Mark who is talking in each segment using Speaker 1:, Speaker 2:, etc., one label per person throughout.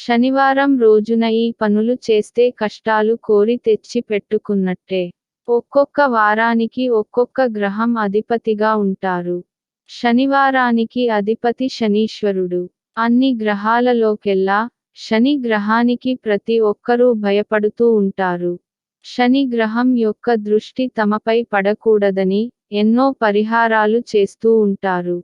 Speaker 1: శనివారం రోజున ఈ పనులు చేస్తే కష్టాలు కోరి తెచ్చి పెట్టుకున్నట్టే. ఒక్కొక్క వారానికి ఒక్కొక్క గ్రహం అధిపతిగా ఉంటారు. శనివారానికి అధిపతి శనీశ్వరుడు. అన్ని గ్రహాలలోకెల్లా శని గ్రహానికి ప్రతి ఒక్కరూ భయపడుతూ ఉంటారు. శని గ్రహం యొక్క దృష్టి తమపై పడకూడదని ఎన్నో పరిహారాలు చేస్తూ ఉంటారు.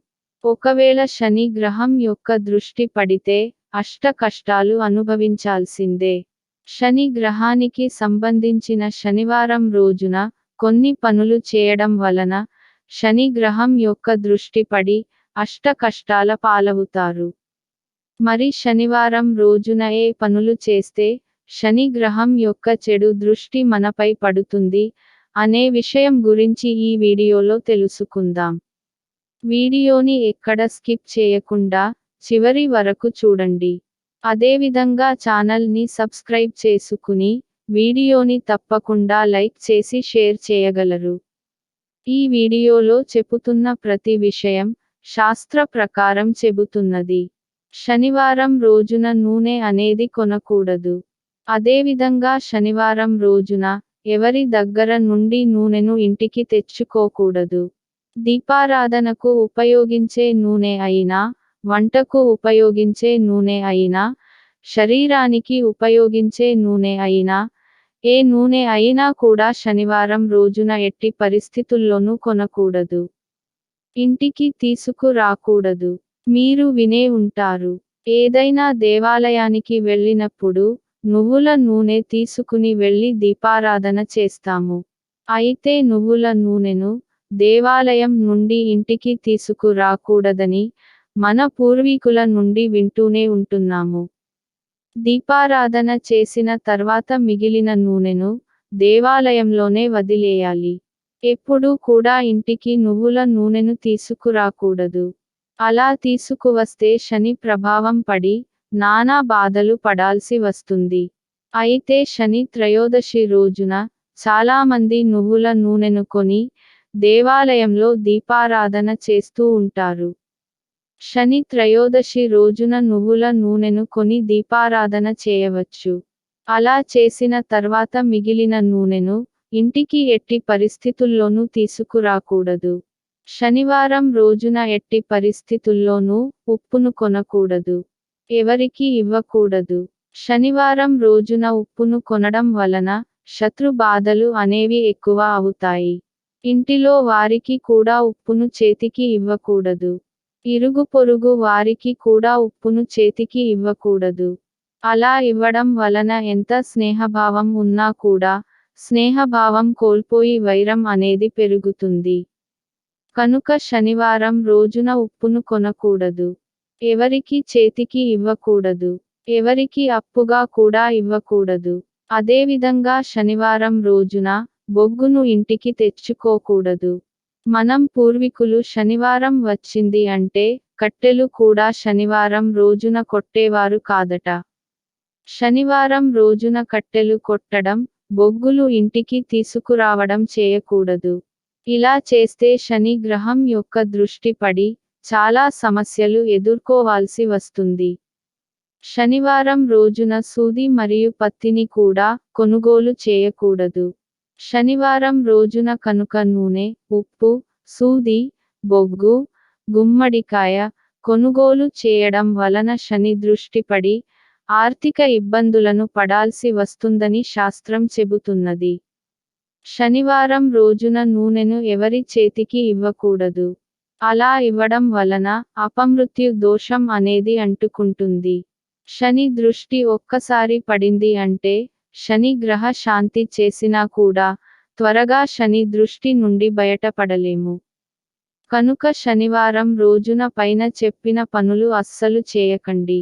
Speaker 1: ఒకవేళ శని గ్రహం యొక్క దృష్టి పడితే అష్ట కష్టాలు అనుభవించాల్సిందే. శని గ్రహానికి సంబంధించిన శనివారం రోజున కొన్ని పనులు చేయడం వలన శని గ్రహం యొక్క దృష్టి పడి అష్ట కష్టాల పాలవుతారు. మరి శనివారం రోజున ఏ పనులు చేస్తే శని గ్రహం యొక్క చెడు దృష్టి మనపై పడుతుంది అనే విషయం గురించి ఈ వీడియోలో తెలుసుకుందాం. వీడియోని ఎక్కడ స్కిప్ చేయకుండా చివరి వరకు చూడండి. అదేవిధంగా ఛానల్ని సబ్స్క్రైబ్ చేసుకుని వీడియోని తప్పకుండా లైక్ చేసి షేర్ చేయగలరు. ఈ వీడియోలో చెబుతున్న ప్రతి విషయం శాస్త్ర ప్రకారం చెబుతున్నది. శనివారం రోజున నూనె అనేది కొనకూడదు. అదేవిధంగా శనివారం రోజున ఎవరి దగ్గర నుండి నూనెను ఇంటికి తెచ్చుకోకూడదు. దీపారాధనకు ఉపయోగించే నూనె అయినా వంటకు ఉపయోగించే నూనె అయినా శరీరానికి ఉపయోగించే నూనె అయినా ఏ నూనె అయినా కూడా శనివారం రోజున ఎట్టి పరిస్థితుల్లోనూ కొనకూడదు. ఇంటికి తీసుకురాకూడదు మీరు వినే ఉంటారు. ఏదైనా దేవాలయానికి వెళ్ళినప్పుడు నువ్వుల నూనె తీసుకుని వెళ్ళి దీపారాధన చేస్తాము. అయితే నువ్వుల నూనెను దేవాలయం నుండి ఇంటికి తీసుకురాకూడదని మన పూర్వీకుల నుండి వింటూనే ఉంటున్నాము. దీపారాధన చేసిన తర్వాత మిగిలిన నూనెను దేవాలయంలోనే వదిలేయాలి. ఎప్పుడూ కూడా ఇంటికి నువ్వుల నూనెను తీసుకురాకూడదు. అలా తీసుకువస్తే శని ప్రభావం పడి నానా బాధలు పడాల్సి వస్తుంది. అయితే శని త్రయోదశి రోజున చాలామంది నువ్వుల నూనెను కొని దేవాలయంలో దీపారాధన చేస్తూ ఉంటారు. శని త్రయోదశి రోజున నువ్వుల నూనెను కొని దీపారాధన చేయవచ్చు. అలా చేసిన తర్వాత మిగిలిన నూనెను ఇంటికి ఎట్టి పరిస్థితుల్లోనూ తీసుకురాకూడదు. శనివారం రోజున ఎట్టి పరిస్థితుల్లోనూ ఉప్పును కొనకూడదు. ఎవరికి ఇవ్వకూడదు. శనివారం రోజున ఉప్పును కొనడం వలన శత్రు బాధలు అనేవి ఎక్కువ అవుతాయి. ఇంటిలో వారికి కూడా ఉప్పును చేతికి ఇవ్వకూడదు. ఇరుగు పొరుగు వారికి కూడా ఉప్పును చేతికి ఇవ్వకూడదు. అలా ఇవ్వడం వలన ఎంత స్నేహభావం ఉన్నా కూడా స్నేహభావం కోల్పోయి వైరం అనేది పెరుగుతుంది. కనుక శనివారం రోజున ఉప్పును కొనకూడదు. ఎవరికి చేతికి ఇవ్వకూడదు. ఎవరికి అప్పుగా కూడా ఇవ్వకూడదు. అదేవిధంగా శనివారం రోజున బొగ్గును ఇంటికి తెచ్చుకోకూడదు. మనం పూర్వీకులు శనివారం వచ్చింది అంటే కట్టెలు కూడా శనివారం రోజున కొట్టేవారు కాదట. శనివారం రోజున కట్టెలు కొట్టడం బొగ్గులు ఇంటికి తీసుకురావడం చేయకూడదు. ఇలా చేస్తే శని గ్రహం యొక్క దృష్టి పడి చాలా సమస్యలు ఎదుర్కోవాల్సి వస్తుంది. శనివారం రోజున సూది మరియు పత్తిని కూడా కొనుగోలు చేయకూడదు. శనివారం రోజున కనుక నూనె ఉప్పు సూది బొగ్గు గుమ్మడికాయ కొనుగోలు చేయడం వలన శని దృష్టి పడి ఆర్థిక ఇబ్బందులను పడాల్సి వస్తుందని శాస్త్రం చెబుతున్నది. శనివారం రోజున నూనెను ఎవరి చేతికి ఇవ్వకూడదు. అలా ఇవ్వడం వలన అపమృత్యు దోషం అనేది అంటుకుంటుంది. శని దృష్టి ఒక్కసారి పడింది అంటే శని గ్రహ శాంతి చేసినా కూడా త్వరగా శని దృష్టి నుండి బయటపడలేము. కనుక శనివారం రోజున పైన చెప్పిన పనులు అస్సలు చేయకండి.